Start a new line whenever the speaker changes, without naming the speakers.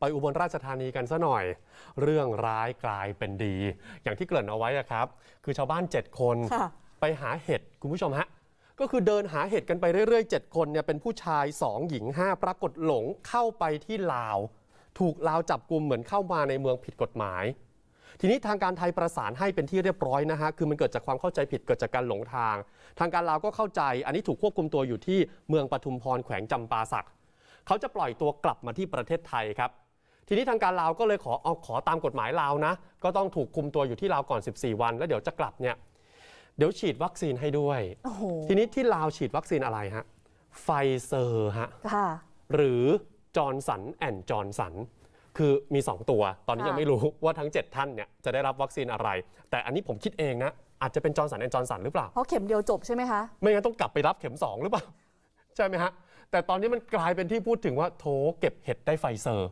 ไปอุบลราชธานีกันซะหน่อย เรื่องร้ายกลายเป็นดี อย่างที่เกริ่นเอาไว้อะครับ คือชาวบ้าน 7 คน
ค่ะ
ไปหาเห็ดคุณผู้ชมฮะก็คือเดินหาเห็ดกันไปเรื่อยๆ 7 คนเนี่ยเป็นผู้ชาย 2 หญิง 5 ปรากฏหลงเข้าไปที่ลาว ถูกลาวจับกลุ่มเหมือนเข้ามาในเมืองผิดกฎหมาย ทีนี้ทางการไทยประสานให้เป็นที่เรียบร้อยนะฮะคือมันเกิดจากความเข้าใจผิดเกิดจากการหลงทาง ทางการลาวก็เข้าใจ อันนี้ถูกควบคุมตัวอยู่ที่เมืองปทุมพรแขวงจำปาสักเขาจะปล่อยตัวกลับมาที่ประเทศไทยครับ ทีนี้ทางการลาวก็เลยขอเอาขอตามกฎหมายลาวนะ ก็ต้องถูกคุมตัวอยู่ที่ลาวก่อน 14 วัน แล้วเดี๋ยวจะกลับเนี่ยเดี๋ยวฉีดวัคซีนให้ด้วย
โอ้โห
ทีนี้ที่ลาวฉีดวัคซีนอะไรฮะไฟเซอร์ฮะ
ค่ะ
หรือจอร์นสันแอนจอร์นสันคือมี 2 ตัว ตอนนี้
ค่ะ
ยังไม่รู้ว่าทั้ง 7 ท่านเนี่ยจะได้รับวัคซีนอะไร แต่อันนี้ผมคิดเองนะ อาจจะเป็นจอร์นสันแอนจอร์นสันหรือเปล่า
เพราะเข็มเดียวจบใช่ไหมคะ
ไม่งั้นต้องกลับไปรับเข็ม 2 หรือเปล่า ใช่ไหมฮะ แต่ตอนนี้มันกลายเป็นที่พูดถึงว่าโถเก็บเห็ดได้ไฟเซอร์